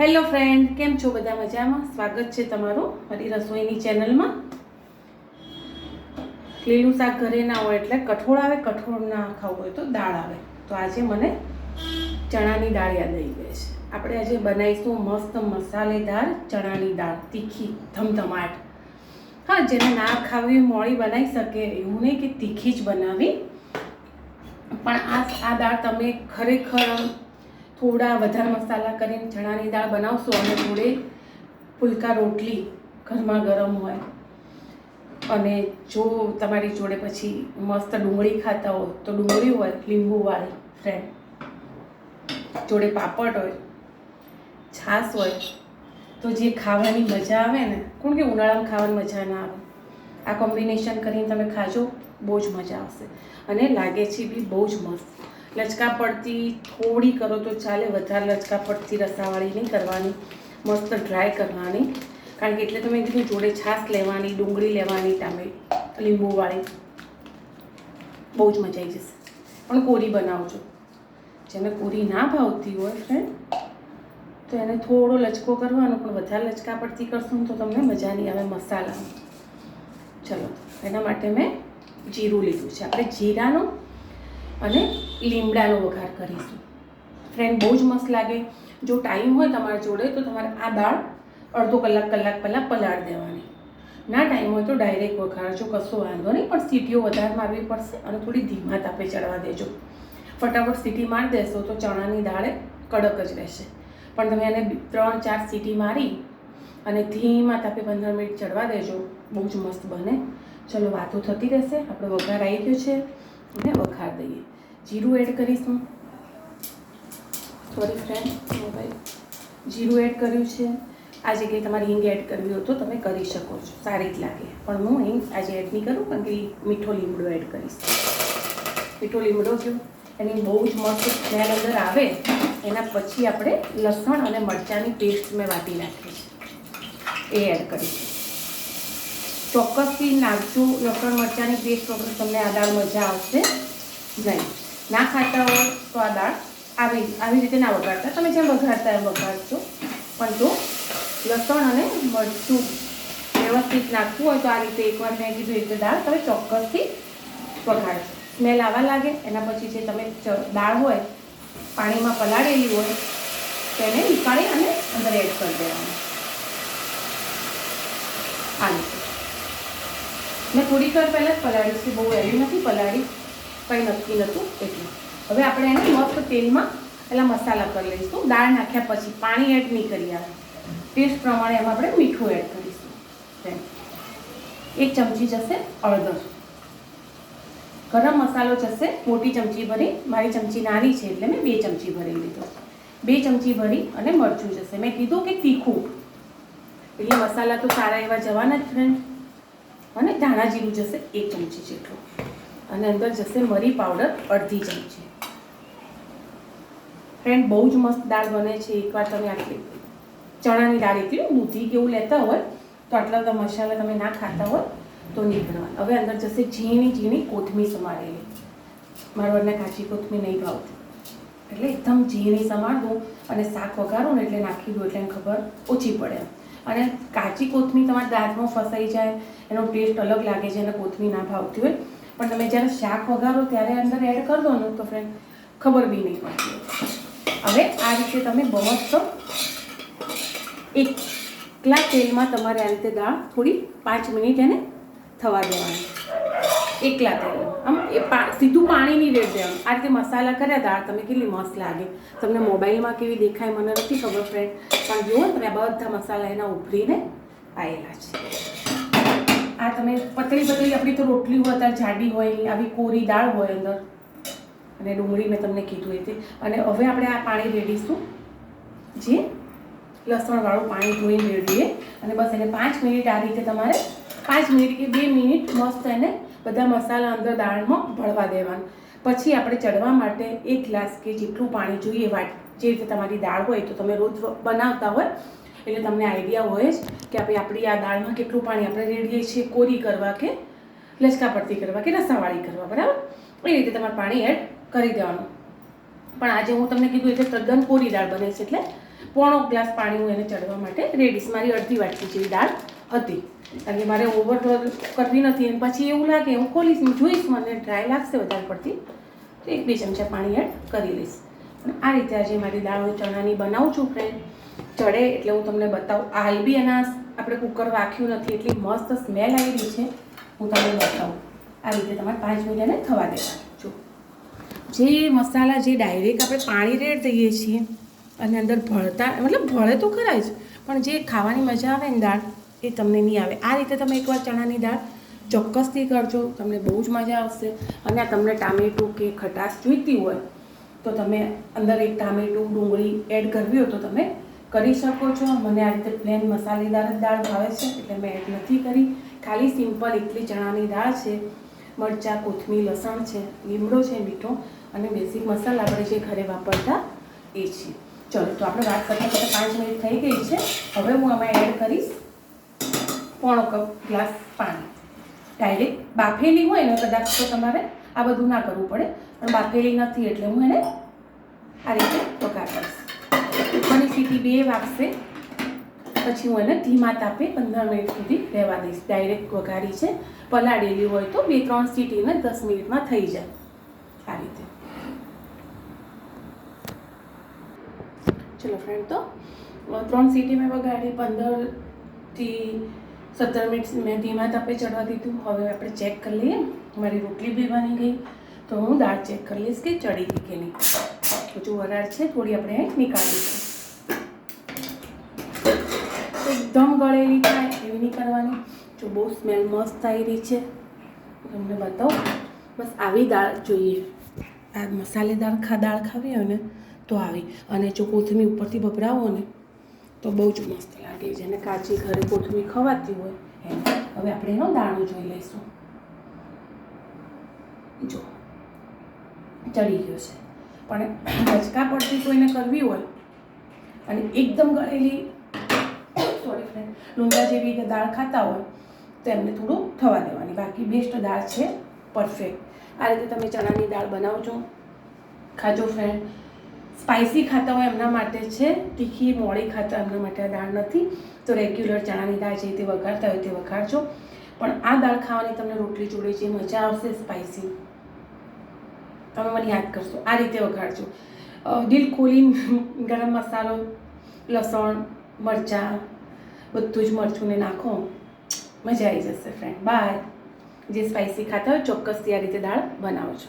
Hello friend કેમ છો બધા મજામાં? સ્વાગત છે તમારું મારી રસોઈની ચેનલમાં. લીલું શાક ઘરે ના હોય એટલે કઠોળ આવે, કઠોળ ના ખાવું હોય તો દાળ આવે. તો આજે મને ચણાની દાળ યાદ આવી ગઈ છે. આપણે આજે બનાવીશું મસ્ત મસાલેદાર ચણાની દાળ, તીખી, ધમધમાટ. હા, જેને ના ખાવી મોડી બનાવી શકે, એવું નહીં કે તીખી જ બનાવી. પણ આ આ દાળ તમે ખરેખર થોડા વધારે મસાલા કરીને ચણાની દાળ બનાવશો અને જોડે ફુલકા રોટલી ઘરમાં ગરમ હોય. અને જો તમારી જોડે પછી મસ્ત ડુંગળી ખાતા હો, તો ડુંગળી હોય, લીંબુવાળી ફ્રેન્ડ જોડે પાપડ હોય, છાશ હોય, તો જે ખાવાની મજા આવે ને, કોણ કે ઉનાળામાં ખાવાની મજા ના આવે. આ કોમ્બિનેશન કરીને તમે ખાજો, બહુ જ મજા આવશે. અને લાગે છે બી બહુ જ મસ્ત. લચકા પડતી થોડી કરો તો ચાલે, વધારે લચકા પડતી રસાવાળી નહીં કરવાની, મસ્ત ડ્રાય કરવાની. કારણ કે એટલે તમે કીધું જોડે છાશ લેવાની, ડુંગળી લેવાની ટામે લીંબુવાળી. બહુ જ મજા આવી જશે. પણ કોરી બનાવજો. જેને કોરી ના ભાવતી હોય ફ્રેન્ડ તો એને થોડો લચકો કરવાનો, પણ વધારે લચકા પડતી કરશો તો તમને મજા નહીં આવે મસાલા ચલો, એના માટે મેં જીરું લીધું છે. આપણે જીરાનો અને લીમડાનો વઘાર કરીશું. ફ્રેન્ડ બહુ જ મસ્ત લાગે. જો ટાઈમ હોય તમારા જોડે, તો તમારે આ દાળ અડધો કલાક કલાક પહેલાં પલાળ દેવાની. ના ટાઈમ હોય તો ડાયરેક્ટ વઘારજો કશો વાંધો નહીં, પણ સીટીઓ વધારે મારવી પડશે અને થોડી ધીમા તાપે ચડવા દેજો. ફટાફટ સીટી મારી દેશો તો ચણાની દાળે કડક જ રહેશે. પણ તમે એને ત્રણ, ચાર સીટી મારી અને ધીમા તાપે પંદર મિનિટ ચડવા દેજો. બહુ જ મસ્ત બને. ચલો, વાતો થતી રહેશે. આપણે વઘાર આવી ગયો છે. અને વઘાર દઈએ. જીરું એડ કરીશું. સોરી ફ્રેન્ડ મોબાઈલ જીરું એડ કર્યું છે. આ જગ્યાએ તમારે હિંગ એડ કરવી હોય તો તમે કરી શકો છો. સારી જ લાગે. પણ હું હિંગ આજે એડ નહીં કરું, કારણ કે મીઠો લીમડો એડ કરીશ. મીઠો લીમડો જો એની બહુ જ મસ્ત સ્મેલ અંદર આવે, એના પછી આપણે લસણ અને મરચાંની પેસ્ટ મેં વાટી નાખી એ એડ કરીશું. ચોક્કસથી નાખજો. લસણ, મરચાંની પેસ્ટ વગર તમને આ મજા આવશે નહીં. ના ખાતા હોય તો આ દાળ આવી આવી રીતે ના વઘારતા. તમે જેમ વઘારતા એમ વઘારજો. પણ લસણ અને મરચું વ્યવસ્થિત નાખવું હોય તો આ રીતે એકવાર મેં કીધું એ રીતે દાળ તમે ચોક્કસથી વઘારજો. સ્મેલ આવવા લાગે, એના પછી જે તમે દાળ હોય, પાણીમાં પલાળેલી હોય, તેને નીકાળી અને અંદર એડ કરી દેવાનું. આ રીતે. મેં થોડીક વાર પહેલાં જ પલાળીશું બહુ એવી નથી, પલાળી કંઈ નક્કી નહોતું એટલે. હવે આપણે એને મસ્ત તેલમાં પહેલાં મસાલા કરી લઈશું. દાળ નાખ્યા પછી પાણી એડ નહીં કરી આવે ટેસ્ટ પ્રમાણે એમાં આપણે મીઠું એડ કરીશું. એક ચમચી જશે અડધર ગરમ મસાલો જશે, મોટી ચમચી ભરી. મારી ચમચી નાની છે એટલે મેં બે ચમચી ભરી લીધો. બે ચમચી ભરી અને મરચું જશે. મેં કીધું કે તીખું. એટલે મસાલા તો સારા એવા જવાના જ ફ્રેન્ડ અને ધાણા જીરું જશે એક ચમચી જેટલું. અને અંદર જશે મરી પાવડર અડધી ચમચી. ફ્રેન્ડ બહુ જ મસ્ત દાળ બને છે. એકવાર તમે આટલી ચણાની દાળ એટલી દૂધી કે એવું લેતા હોય, તો આટલા બધા મસાલા તમે ના ખાતા હોય, તો નહીં કરવાના હવે અંદર જશે ઝીણી ઝીણી કોથમીર સમારેલી. મારા વરને કાચી કોથમીર નહીં ભાવતી. એટલે એકદમ ઝીણી સમાર અને શાક વઘારું ને એટલે નાખી દઉં એટલે ખબર ઓછી પડે અને કાચી કોથમીર તમારા દાંતમાં ફસાઈ જાય, એનો ટેસ્ટ અલગ લાગે છે અને કોથમીર ના ભાવતી હોય પણ તમે જ્યારે શાક વઘારો ત્યારે અંદર એડ કરી દો ને તો ફ્રેન્ડ ખબર બી નહીં પડતી. હવે આ રીતે તમે મસ્ત એકલા તેલમાં તમારે આ રીતે દાળ થોડી પાંચ મિનિટ એને થવા દેવાની. એકલા તેલ આમ એ સીધું પાણી નહીં રેડ દેવાનું આ રીતે મસાલા કર્યા દાળ તમે કેટલી મસ્ત લાગે. તમને મોબાઈલમાં કેવી દેખાય મને નથી ખબર ફ્રેન્ડ પણ જુઓ તમે બધા મસાલા એના ઉભરીને આવેલા છે. આ તમે પતળી પતળી આપણી તો રોટલી હોય, અત્યારે જાડી હોય, આવી કોરી દાળ હોય અંદર. અને ડુંગળી મેં તમને કીધું એ અને હવે આપણે આ પાણી રેડીશું. જે? લસણવાળું પાણી ધોઈને રેડીએ. અને બસ એને પાંચ મિનિટ આ રીતે તમારે, પાંચ મિનિટ કે બે મિનિટ મસ્ત એને બધા મસાલા અંદર દાળમાં ભળવા દેવાનું. પછી આપણે ચડવા માટે એક ગ્લાસ કે જેટલું પાણી જોઈએ વાટ જે રીતે તમારી દાળ હોય તો તમે રોજ બનાવતા હોય એટલે તમને આઈડિયા હોય જ કે આપણે આપણી આ દાળમાં કેટલું પાણી આપણે રેડીએ છીએ, કોરી કરવા કે લચકા પડતી કરવા કે રસાવાળી કરવા, બરાબર? એ રીતે તમારે પાણી એડ કરી દેવાનું. પણ આજે હું તમને કીધું એટલે તદ્દન કોરી દાળ બને છે એટલે પોણો ગ્લાસ પાણી હું એને ચડવા માટે રેડીશ. મારી અડધી વાટકી જેવી દાળ હતી. કારણ કે મારે ઓવર કરવી નથી અને પછી એવું લાગે હું ખોલીશ હું જોઈશ, મને ડ્રાય લાગશે વધારે પડતી. તો એક બે ચમચા પાણી એડ કરી લઈશ અને આ રીતે આજે મારી દાળ ચણાની બનાવું છું ફ્રેન્ડ ચડે એટલે હું તમને બતાવું. આ બી એના આપણે કુકર વાખ્યું નથી, એટલી મસ્ત સ્મેલ આવી રહી છે. હું તમને બતાવું. આ રીતે તમારે પાંચ મિનિટને થવા દેવાનું. જો. જે મસાલા, જે ડાયરેક્ટ આપણે પાણી રેડ દઈએ છીએ, અને અંદર ભળતા, મતલબ ભળે તો ખરા જ, પણ જે ખાવાની મજા આવે ને દાળ, એ તમને નહીં આવે. આ રીતે તમે એકવાર ચણાની દાળ ચોક્કસથી કરજો. તમને બહુ જ મજા આવશે. અને આ તમને ટામેટું કે ખટાશ જોઈતી હોય તો તમે અંદર એક ટામેટું, ડુંગળી એડ કરવી હોય તો તમે કરી શકો છો. મને આ રીતે પ્લેન મસાલેદાર જ દાળ ભાવે છે, એટલે મેં એડ નથી કરી. ખાલી સિમ્પલ એટલી ચણાની દાળ છે, મરચાં, કોથમીર, લસણ છે, લીમડો છે, મીઠો અને બેઝિક મસાલા આપણે જે ઘરે વાપરતા એ છે. ચલો, તો આપણે વાત કરતા કરતાં પાંચ મિનિટ થઈ ગઈ છે. હવે હું આમાં એડ કરીશ પોણો કપ ગ્લાસ પાણી. ડાયરેક્ટ બાફેલી હોય ને કદાચ તો તમારે આ બધું ના કરવું પડે. પણ બાફેલી નથી એટલે હું એને આ રીતે વઘાર કરીશ. ઉપરની સીટી બે વાગશે. પછી હું એને ધીમા તાપે પંદર મિનિટ સુધી રહેવા દઈશ. ડાયરેક્ટ વઘારી છે. પલાળેલી હોય તો બે ત્રણ સીટીને દસ મિનિટમાં થઈ જાય. આ રીતે. ચલો ફ્રેન્ડ તો ત્રણ સીટી મેં વગાડી પંદરથી સત્તર મિનિટ મેં ધીમા તાપે ચડવા દીધું. હવે આપણે ચેક કરી લઈએ. મારી રોટલી બી બની ગઈ. તો હું દાળ ચેક કરી લઈશ કે ચડી ગઈ કે નહીં હજુ વરાળ છે, થોડી આપણે નીકાળીશું એકદમ ગળેલી થાય, એવી નહીં કરવાની. જો બહુ સ્મેલ મસ્ત આવી રહી છે. તમને બતાવું. બસ આવી દાળ જોઈએ. આ મસાલેદાર ખા, દાળ ખાવી હોય ને, તો આવી. અને જો કોથમીર ઉપરથી ભભરાવો ને, તો બહુ જ મસ્ત લાગે. જેને કાચી ઘરે કોથમીર ખવાતી હોય હવે આપણે એનો દાણો જોઈ લઈશું. જો. ચડી ગયો છે. પણ બચકા પડતી કોઈને કરવી હોય, અને એકદમ ગળેલી સોરી ફ્રેન્ડ લૂંદા જેવી દાળ ખાતા હોય, તો એમને થોડું થવા દેવાની. બાકી બેસ્ટ દાળ છે પરફેક્ટ આ રીતે તમે ચણાની દાળ બનાવજો. ખાજો ફ્રેન્ડ સ્પાઇસી ખાતા હોય એમના માટે છે, તીખી, મોડી ખાતા એમના માટે આ દાળ નથી. તો રેગ્યુલર ચણાની દાળ જે તે વઘારતા હોય તે વઘારજો. પણ આ દાળ ખાવાની તમને રોટલી જોડે જે મજા આવશે સ્પાઇસી તમે મને યાદ કરશો. આ રીતે વઘારજો. દિલ ખોલી, ગરમ મસાલો, લસણ, મરચાં, બધું જ મરચુંને નાખો. મજા આવી જશે ફ્રેન્ડ બાય જે સ્પાઇસી ખાતા હોય, ચોક્કસથી આ રીતે દાળ બનાવજો